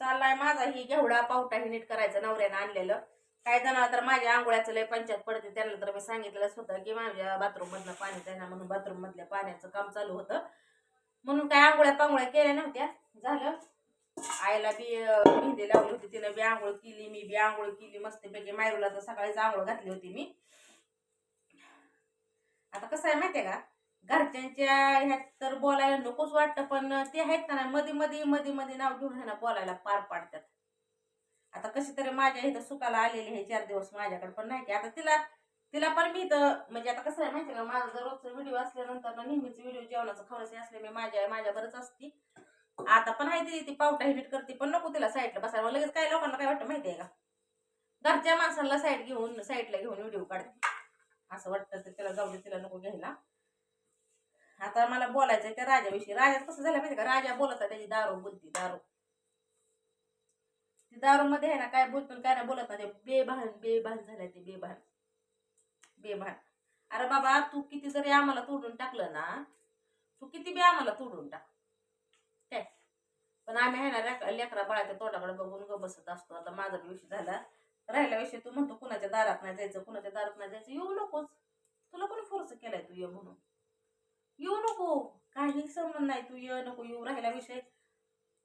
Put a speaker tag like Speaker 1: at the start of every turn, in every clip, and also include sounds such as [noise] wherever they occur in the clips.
Speaker 1: चाललाय माझा ही घेवडा पावटा ही नीट करायचं नवऱ्यानं आणलेलं. काय जणांना तर माझ्या आंघोळ्याचं लय पंचायत पडते त्यांना तर मी सांगितलंच होतं की माझ्या बाथरूम मधलं पाणी त्यांना म्हणून बाथरूम मधल्या पाण्याचं काम चालू होतं. म्हणून काय आंघोळ्या पांघोळ्या केल्या नव्हत्या झालं. आईला बी मेहंदी लावली होती तिनं बी आंघोळ केली मी बी आंघोळ केली मस्तपैकी मायरूला तर सकाळीच आंघोळ घातली होती मी. आता कसं आहे माहितीये का? घरच्यांच्या ह्यात तर बोलायला नकोच वाटतं पण ते आहेत ना मध्ये मध्ये मध्ये मध्ये नाव घेऊन ह्यांना बोलायला पार पाडतात. आता कशी तरी माझ्या इथं सुखाला आलेली हे चार दिवस माझ्याकडे पण नाही की आता तिला तिला पण मी इथं म्हणजे आता कसं आहे माहिती का माझा जर रोजचा व्हिडिओ असल्यानंतर ना नेहमीच व्हिडिओ जेवणाचं खरंच असले मी माझ्या माझ्या बरंच असती. आता पण आहे ती ती पावटा हिट करते पण नको तिला साईडला बसायला. लगेच काय लोकांना काय वाटतं माहिती आहे का? घरच्या माणसाला साईड घेऊन साईडला घेऊन व्हिडिओ काढते. असं वाटतं तर तिला जाऊ दे तिला नको घ्यायला. आता मला बोलायचंय त्या राजाविषयी. राजात कसं झालं माहिती का? राजा बोलत त्याची दारू बुद्धी दारू. ती दारू मध्ये आहे ना काय बोलतो काय ना बोलत नाही ते बेभान बेभान झालंय ते बेभान. बेभान. अरे बाबा तू किती जरी आम्हाला तोडून टाकलं ना तू किती बी आम्हाला तोडून टाक. काय? पण आम्ही आहे ना लेक- लेकरा बाळाच्या तोंडाकडे बघून ग बसत असतो. आता माझा बी विषय झाला. राहिला विषय तू म्हणतो कुणाच्या दारात नाही जायचं कुणाच्या दारात नाही जायचं येऊ नकोच तुला कोणी फोर्स केलाय तू ये म्हणून? येऊ नको. काही संबंध नाही तू ये नको येऊ राहिला विषय.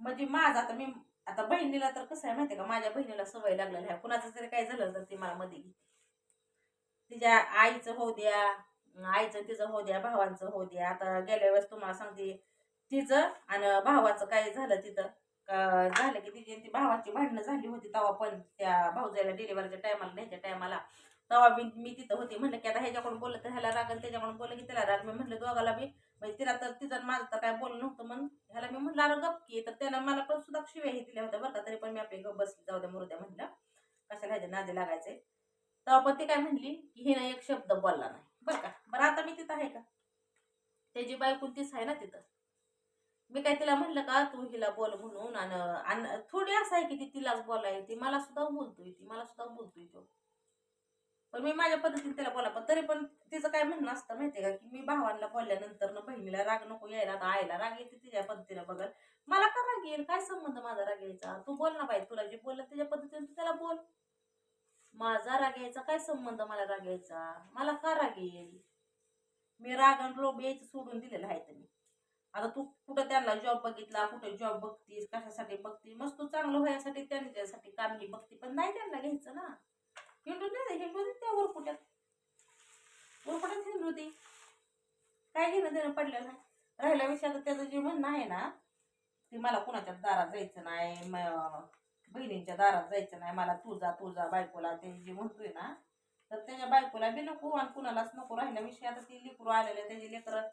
Speaker 1: म्हणजे माझा आता मी आता बहिणीला तर कसं आहे माहितीये का माझ्या बहिणीला सवय लागलेली आहे. कुणाचं जरी काय झालं तर ती मला मध्ये तिच्या आईचं होऊ द्या आईचं तिचं होऊ द्या भावांचं होऊ द्या. आता गेल्या वेळेस तुम्हाला सांगते तिचं आणि भावाचं काय झालं तिथं? झालं की तिची ती भावाची भांडणं झाली होती तेव्हा पण त्या भाऊजाला डिलिव्हरीच्या टायमाला न्यायच्या टायमाला तेव्हा मी मी तिथं होती. म्हणलं की आता ह्याच्याकडून बोललं तर ह्याला राग आणि त्याच्याकडून बोललं की त्याला राग. मी म्हटलं दोघाला बी. म्हणजे तिला तर तिचं माझं तर काय बोललं नव्हतं. मग ह्याला मी म्हटलं अरे गप की. तर त्यानं मला पण सुद्धा शिव्याही दिल्या होत्या बरं का. तरी पण मी आपली गप बसली. जाऊ द्या मुरुद्या म्हटलं कशाला ह्याच्या नादी लागायचे तेव्हा पण ती काय म्हणली की हिनं एक शब्द बोलला नाही. बरं का. बरं आता मी तिथं आहे का? त्याची बायको तीच आहे ना तिथं. मी काय तिला म्हणलं का तू हिला बोल म्हणून आणि आणि थोडी असं आहे की ती तिलाच बोलाय ती मला सुद्धा बोलतोय ती मला सुद्धा बोलतोय तो. पण मी माझ्या पद्धतीने त्याला बोला पण तरी पण तिचं काय म्हणणं असतं माहितीये का की मी भावांना बोलल्यानंतर ना बहिणीला राग नको यायला आता आईला राग येते तिच्या पद्धतीने बघल मला का राग येईल? काय संबंध माझा राग यायचा? तू बोल ना बाई तुला जे बोललं त्याच्या पद्धतीने तू त्याला बोल. माझा राग यायचा काय संबंध मला राग यायचा? मला का राग येईल? मी राग आणि लोभ यायचं सोडून दिलेलं आहे तुम्ही आता तू कुठं त्यांना जॉब बघितला कुठं जॉब बघतीस कशासाठी बघतीस? मस्त तू चांगलं व्हायसाठी त्यांच्यासाठी काम ही बघती पण नाही त्यांना घ्यायचं ना. हिंडू नाही हिंडू दे त्या वरपुट्यात वरपुट्यात हिंडू दे. काय घेणं देणं पडलं नाही. राहिल्या विषय आता त्याचं जे म्हणणं आहे ना ते मला कुणाच्या दारात जायचं नाही बहिणींच्या दारात जायचं नाही मला तुझा तुझा बायकोला ते जे म्हणतोय ना तर त्याच्या बायकोला बी नको आणि कुणालाच नको. राहिल्या विषय आता ती लेकरू आलेले त्याची लेकरं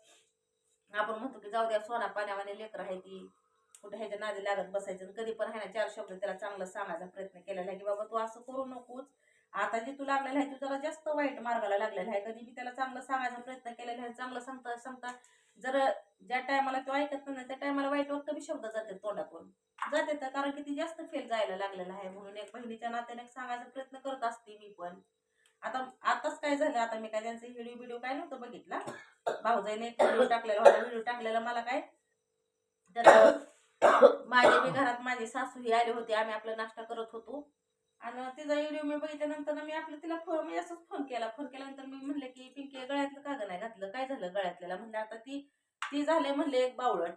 Speaker 1: आपण म्हणतो की जाऊ द्या सोना पाण्यावाने लेकरं आहे ती. कुठे ह्याच्या नादी लागत बसायचं कधी पण आहे ना चार शब्द त्याला चांगलं सांगायचा प्रयत्न केलेला आहे की बाबा तू असं करू नकोस. आता जे तू लागलेला आहे तू जरा जास्त वाईट मार्गाला लागलेला आहे. कधी मी त्याला चांगलं सांगायचा प्रयत्न केलेला आहे चांगलं सांगता सांगता जर ज्या टायमाला तो ऐकत नाही त्या टायमाला वाईट वक्त बी शब्द जाते तोंडातून. जाते तर कारण की ती जास्त फेल जायला लागलेला आहे. म्हणून एक बहिणीच्या नात्याने सांगायचा प्रयत्न करत असते मी पण. आता आताच काय झालं? आता मी काय त्यांचा व्हिडिओ व्हिडिओ काय नव्हतं बघितला? भाऊजाईने एक व्हिडिओ टाकलेला होता. व्हिडिओ टाकलेला मला काय? तर माझे मी घरात माझी सासू ही आली होती. आम्ही आपला नाश्ता करत होतो. आणि तिचा व्हिडिओ मी बघितल्यानंतर मी आपलं तिला फोन मी असंच फोन केला. फोन केल्यानंतर मी म्हणले की पिंकी गळ्यातलं का नाही घातलं? काय झालं गळ्यातल्याला? म्हणलं आता ती ती झाले म्हणले एक बावळट.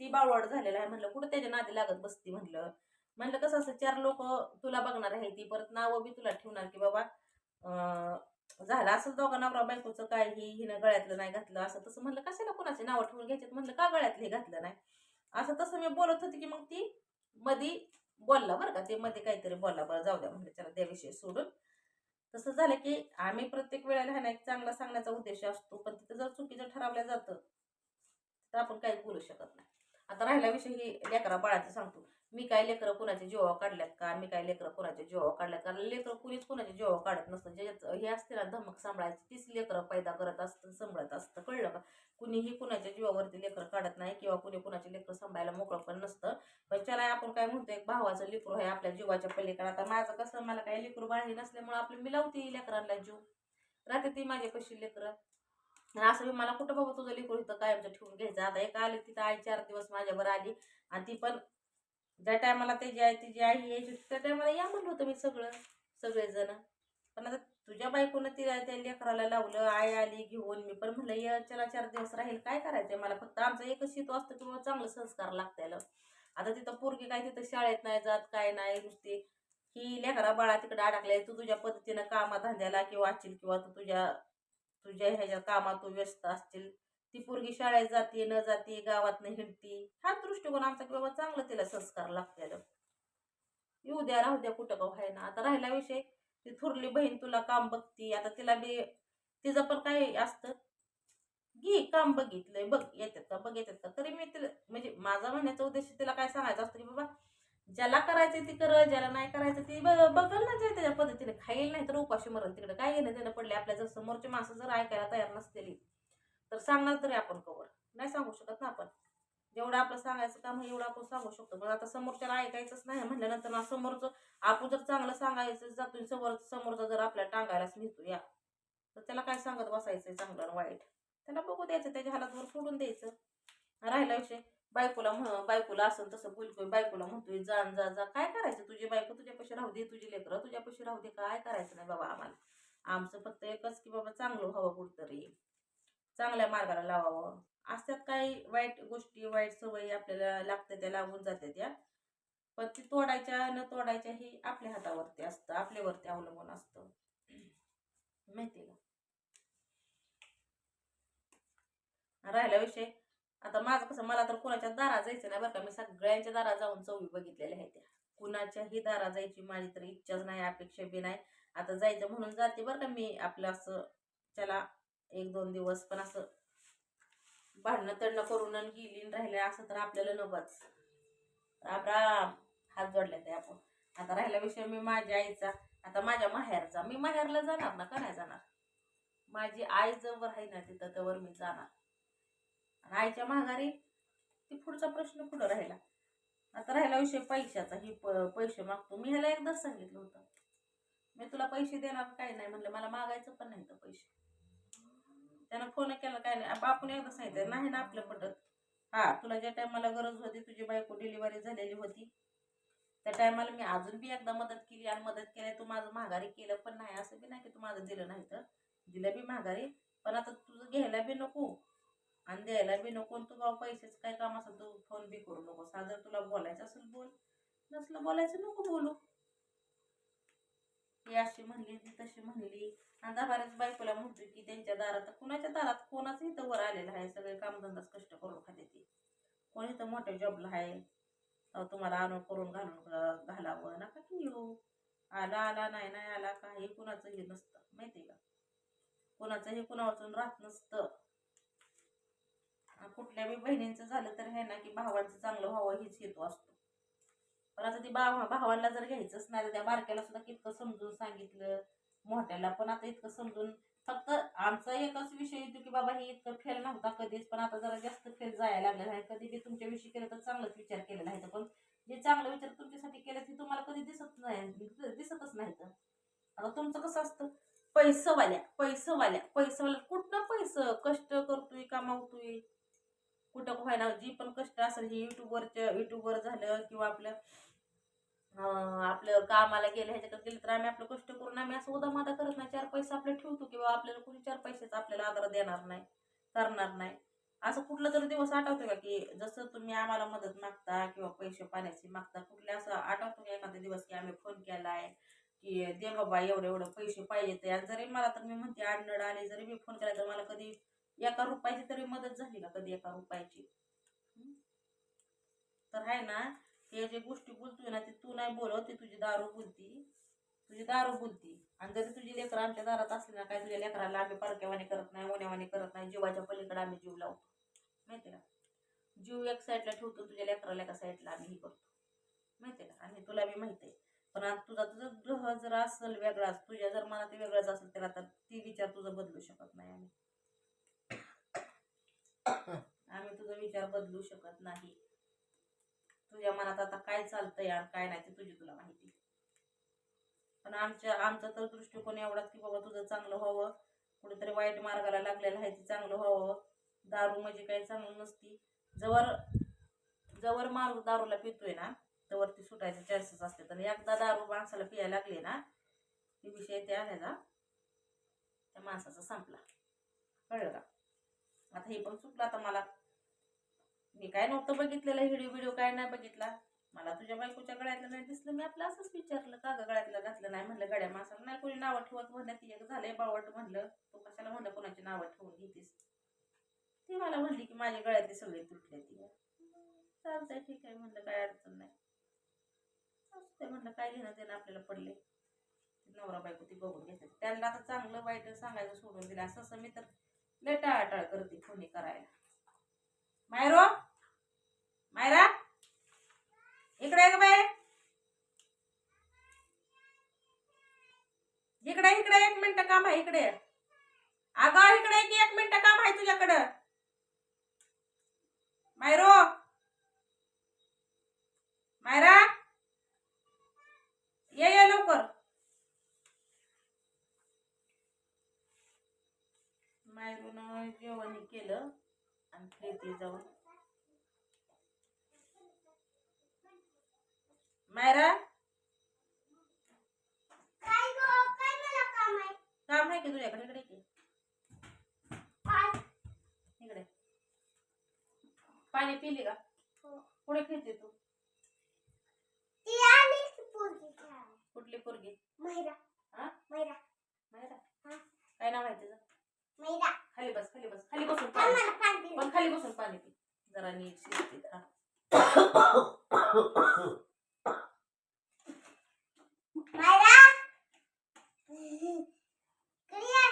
Speaker 1: ती बावळट झालेला आहे. म्हणलं कुठं त्याच्या नादी लागत बसती? म्हणलं. म्हणलं कसं असं चार लोक तुला बघणार आहे ती परत नावं बी तुला ठेवणार की बाबा झालं असं दोघांना नवरा बायकोचं काय ही हिनं गळ्यातलं नाही घातलं असं तसं. म्हणलं कशाला कोणाचे नावं ठेवून घ्यायचे म्हणलं का गळ्यातलं हे घातलं नाही? असं तसं मी बोलत होती की मग ती मधी बोलला बरं का ते मध्ये काहीतरी बोलला बरं जाऊ द्या म्हणजे त्याला त्याविषयी सोडून. तसं झालं की आम्ही प्रत्येक वेळेला ह्याना एक चांगला सांगण्याचा उद्देश असतो पण तिथं जर चुकीचं ठरवलं जातं तर आपण काहीच बोलू शकत नाही. आता राहिला विषय ही लेकरा बाळाचं सांगतो. मी काय लेकरं कुणाच्या जीवा काढल्यात का? मी काय लेकरं कुणाच्या जीवा काढल्यात कारण लेकरं कुणीच कुणाच्या जीवा काढत नसतं. ज्याच्यात हे असते ना धमक सांभाळायची. तीच लेकरं पैदा करत असतं सांभाळत असतं. कळलं का? कुणीही कुणाच्या जीवावरती लेकरं काढत नाही किंवा कुणी कुणाचे लेकरं सांभाळायला मोकळं पण नसतं. पण चला आपण काय म्हणतो एक भावाचं लेकरू आहे आपल्या जीवाच्या पलीकडे. आता माझं कसं मला काही लेकरू बाळही नसल्यामुळे आपलं मी लावते लेकरांना जीव. राहते ती माझ्या कशी लेकरं. असं मी मला कुठं बाबा तुझं लेकरू इथं कायमचं ठेवून घ्यायचं? आता एक आले तिथं आई चार दिवस माझ्यावर आली आणि ती पण ज्या टायमाला त्याची आई तिची आई यायची त्या टायमाला या म्हणलं होतं मी सगळं सगळेजण. पण आता तुझ्या बायकोनं तिला त्या लेकराला लावलं आई आली घेऊन मी पण म्हणलं या चला चार दिवस राहील काय करायचंय मला फक्त? आमचं एकच शितो असतं की चांगलं संस्कार लागतायला. आता तिथं पोरगी काय तिथं शाळेत नाही जात काय नाही नुसती ही लेकरा बाळा तिकडे अडकले तू तुझ्या पद्धतीनं कामा धंद्याला किंवा असशील किंवा तू तुझ्या तुझ्या ह्याच्या कामात तू व्यस्त असतील ती पोरगी शाळेत जाते न जाते गावात हिंडती. हा दृष्टिकोन आमचा की बाबा चांगलं तिला संस्कार लागते येऊ द्या राहू द्या कुठं का व्हाय ना आता राहिला विषय ती थुरली बहीण तुला काम बघती. आता तिला बी तिचं पण काय असतं? घे काम बघितलंय बघ येतात का बघ येतात का? तरी मी तिला म्हणजे माझा म्हणण्याचा उद्देश तिला काय सांगायचं असतं की बाबा ज्याला करायचं ती कर ज्याला नाही करायचं ती बघल ना जे त्याच्या पद्धतीने. खाईल नाही तर उपाशी मरण. तिकडे काय घेणं देणं पडले आपल्या जर समोरची माणसं जर ऐकायला तयार नसलेली तर सांगणार तरी आपण कवर नाही सांगू शकत ना आपण. जेवढं आपलं सांगायचं काम आहे एवढं आपण सांगू शकतो. पण आता समोरच्याला ऐकायचंच नाही म्हटल्यानंतर ना समोरचं आपण जर चांगलं सांगायचं जातो समोर समोरचा जर आपल्याला टांगायलाच मिळतो या. तर त्याला काय सांगत बसायचं चांगलं वाईट? त्याला बघू द्यायचं त्याच्या हालातवर सोडून द्यायचं. राहिला विषय. बायकोला म्हण बायकोला असं तसं बोलतोय बायकोला म्हणतोय जाण जा जा. काय करायचं तुझी बायको? तुझ्यापाशी राहू दे तुझी लेकरं तुझ्यापाशी राहू दे. काय करायचं नाही बाबा आम्हाला? आमचं फक्त एकच की बाबा चांगलं व्हावं कुठतरी. चांगल्या मार्गाला लावावं. असतात काही वाईट गोष्टी वाईट सवयी आपल्याला लागते त्या लागून जातात त्या. पण ती तोडायच्या न तोडायच्या ही आपल्या हातावरती असतं आपल्यावरती अवलंबून असतं. माहिती का? राहिला विषय. आता माझं कसं मला तर कोणाच्या दारा जायचं नाही बरं का. मी सगळ्यांच्या दारा जाऊन चौवी बघितलेल्या आहेत त्या. कुणाच्याही दारा जायची माझी तर इच्छाच नाही अपेक्षा बी नाही. आता जायचं म्हणून जाते बरं का मी आपलं असं त्याला एक दोन दिवस पण असं भांडणं तडणं करून आणि गेली आणि राहिले असं तर आपल्याला नकोच. राम राम. हात जोडले ते आपण. आता राहिला विषय मी माझ्या आईचा आता माझ्या माहेरचा. मी माहेरला जाणार ना का नाही जाणार? माझी आई जवळ आहे ना तिथं तवर मी जाणार. आणि आईच्या माघारी ती पुढचा प्रश्न पुढं राहिला. आता राहिला विषय पैशाचा ही प पैसे मागतो. मी ह्याला एकदाच सांगितलं होतं. मी तुला पैसे देणार काही नाही? म्हणलं मला मागायचं पण नाही तर पैसे. त्यानं फोन केला काय नाही आपण एकदा सांगितलं नाही ना आपलं पटत. हा तुला ज्या टायमाला गरज होती तुझी बायको डिलिव्हरी झालेली होती त्या टायमाला मी अजून बी एकदा मदत केली आणि मदत केली तू माझं माघारी केलं पण नाही असं बी नाही की तू माझं दिलं नाही तर. दिलं बी माघारी पण आता तुझं घ्यायला बी नको आणि द्यायला बी नको आणि तू बाबा पैसेच काय काम असेल तू फोन बी करू नको. जर तुला बोलायचं असेल बोल. नसलं बोलायचं नको बोलू. ती अशी म्हणली ती तशी म्हणली. आणि बायकोला म्हणतोय की त्यांच्या दारात कुणाच्या दारात कोणाचं इथं वर आलेलं आहे? सगळे कामधंदाच कष्ट करून खाते ते. कोण इथं मोठ्या जॉबला आहे? तुम्हाला आणून करून घालून घालावं. नका की येऊ. आला आला नाही नाही आला काही कुणाचं हे नसतं माहिती का? कुणाचं हे कुणा वाचून राहत नसतं. कुठल्या बी बहिणींचं झालं तर हे ना की भावांचं चांगलं व्हावं हीच हेतू असतो. पण आता ती भाव भावांना जर घ्यायचंच नाही तर त्या बारक्याला सुद्धा कितकं समजून सांगितलं मोठ्याला पण आता इतकं समजून फक्त आमचा एकच विषय येतो की बाबा हे इतकं फेल नव्हता कधीच पण आता जरा जास्त फेल जायला लागलेला आहे कधी बी तुमच्याविषयी केलं तर चांगलाच विचार केलेला आहे. पण जे चांगले विचार तुमच्यासाठी केले ते तुम्हाला कधी दिसत नाही दिसतच नाही तर आता तुमचं कसं असतं? पैसवाल्या पैसवाल्या पैसवाल्या. कुठनं पैसं? कष्ट करतोय कमावतोय? कुठं व्हायला? जी पण कष्ट असेल हे युट्यूबवरच्या युट्यूबवर झालं किंवा आपलं आपलं कामाला गेलं ह्याच्याकडे गेलं तर आम्ही आपलं कष्ट करून आम्ही असं उदामादा करत नाही. चार पैसे आपले ठेवतो किंवा आपल्याला कोणी चार पैसेच आपल्याला आधार देणार नाही करणार नाही. असं कुठलं तरी दिवस आठवतो का की जसं तुम्ही आम्हाला मदत मागता किंवा पैसे पाण्याची मागता कुठले असं आठवतो का एखादा दिवस की आम्ही फोन केला आहे की दे बाबा एवढे एवढं पैसे पाहिजे आणि जरी मला तर मी म्हणते आडनड आले जरी मी फोन केला तर मला कधी एका रुपयाची तरी मदत झाली का? कधी एका रुपयाची? तर आहे ना हे जे गोष्टी बोलतोय ना ते तू नाही बोलव ती तुझी दारू बोलती. तुझी दारू बोलती. आणि जरी तुझी लेकरं आमच्या दारात असली ना काय तुझ्या लेकराला आम्ही परक्यावाने करत नाही ओण्यावाने करत नाही जीवाच्या पलीकडे आम्ही जीव लावतो. माहिती का? जीव एक साईडला ठेवतो तुझ्या लेकराला एका साईडला आम्ही हे करतो. माहिती का? आणि तुला मी माहिती आहे. पण आता तुझा तुझा ग्रह जर असेल वेगळाच तुझ्या जर मनात वेगळाच असेल तर आता ती विचार तुझा बदलू शकत नाही आम्ही. [coughs] आम्ही तुझा विचार बदलू शकत नाही. तुझ्या मनात आता काय चालतंय आणि काय नाही ते तुझी तुला माहिती. पण आमच्या आमचा तर दृष्टिकोन एवढाच की बाबा तुझं चांगलं व्हावं. कुठेतरी वाईट मार्गाला लागलेलं आहे ते चांगलं व्हावं. दारू म्हणजे काही चांगलं नसती. जवळ जवळ मारू दारूला पितोय ना तर ती सुटायचे चान्सेस असते तर एकदा दारू माणसाला पियायला लागले ना ती विषय त्या ह्याचा त्या माणसाचा संपला. कळलं का? आता हे पण चुकलं. आता मला मी काय नव्हतं बघितलेलं हिडिओ व्हिडिओ काय नाही बघितला. मला तुझ्या बायकोच्या गळ्यातलं नाही दिसलं मी आपलं असंच विचारलं का गळ्यातलं घातलं नाही? म्हणलं गड्या माणसाला नाही कोणी नावं ठेवत म्हणलं ती एक झालंय बावट म्हणलं. तू कशाला म्हणलं कोणाची नावं ठेवून घेतीस? ती मला म्हणली की माझ्या गळ्यातली सगळी तुटले ती. चालतंय ठीक आहे म्हणलं काय अडचण नाही. ते म्हणलं काय घेणं देणं आपल्याला पडले नवरा बायको ती बघून घेते. त्यांना आता चांगलं वाईट सांगायचं सोडून दिलं. असं असं मी तर लय टाळाटाळ करते फोनी करायला. मायरो? मायरा? इकडे एक बाय इकडे इकडे एक मिनिट काम आहे इकडे अगं इकडे एक एक मिनिट काम आहे तुझ्याकडं. मायरो? मायरा? ये ये लवकर. मायरून जेवण केलं. आणि प्रीती जाऊन मायरा?
Speaker 2: काम आहे?
Speaker 1: की तुझ्याकडे इकडे? की.
Speaker 2: काय?
Speaker 1: इकडे. पाणी पिली का?
Speaker 2: हो.
Speaker 1: पुढे खेळते तू
Speaker 2: ती आली की पोरगी खेळायला.
Speaker 1: कुठली पोरगी
Speaker 2: मैरा
Speaker 1: हा
Speaker 2: मैरा
Speaker 1: मायरा
Speaker 2: हा.
Speaker 1: काय नाव आहे तिचं
Speaker 2: मैरा
Speaker 1: खाली बस खाली बस खाली बसून
Speaker 2: काय
Speaker 1: पाणी
Speaker 2: मला पाणी दिलं?
Speaker 1: पण खाली बसून पाणी पी जरा नीट शिस्तीत हा
Speaker 2: मैरा कधी आहे?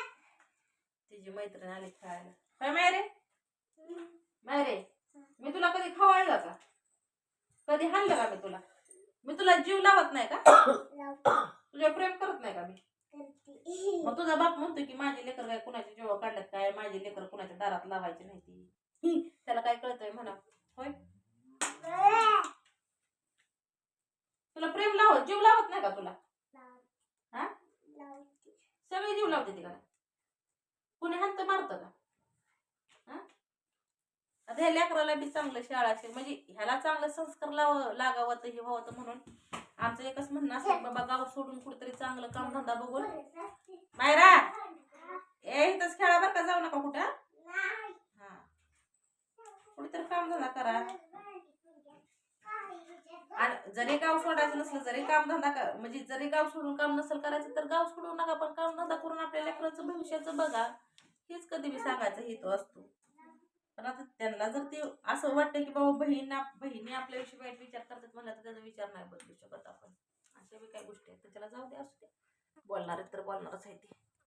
Speaker 1: तिची मैत्रीण आली खायला. काय मायरे मायरे मी तुला कधी खवळलं का? कधी हाणलं का मी तुला? मी तुला जीव लावत नाही का? तुझ्या प्रेम करत नाही का मी? मग तुझा बाप म्हणतो की माझे लेकर काय कुणाच्या जीव काढल्यात काय? माझे लेकर कुणाच्या दारात लावायचे नाही ती. त्याला काय कळतंय म्हणा. होय? तुला प्रेम लावत जीव लावत नाही का तुला? हा? सगळे जीव लावते तिकडे का कोणी हात मारतं का? हा? आता ह्या लेकराला बी चांगलं शाळा असेल म्हणजे ह्याला चांगलं संस्कार लाव लागावं तर हे व्हावं म्हणून आमचं एकच म्हणणं असं बाबा गाव सोडून कुठेतरी चांगलं काम धंदा बघून. मायरा! ए इथंच खेळा बरं का जाऊ नका कुठं. हा. कुठेतरी काम धंदा करा. जरी गाव सोडायचं नसलं जरी काम धंदा म्हणजे जरी गाव सोडून काम नसेल करायचं तर गाव सोडू नका. पण काम धंदा करून आपल्या लेकराचं भविष्याचं बघा. हेच कधी बी सांगायचा हेतू असतो. पण आता त्यांना जर ते असं वाटतं की बाबा बहीण आप- बहिणी आपल्याविषयी वाईट विचार करतात म्हणलं तर त्याचा विचार नाही बदलू शकत आपण. अशा बी काही गोष्टी आहेत. तर त्याला जाऊ दे असू दे. बोलणार तर बोलणारच आहे ते.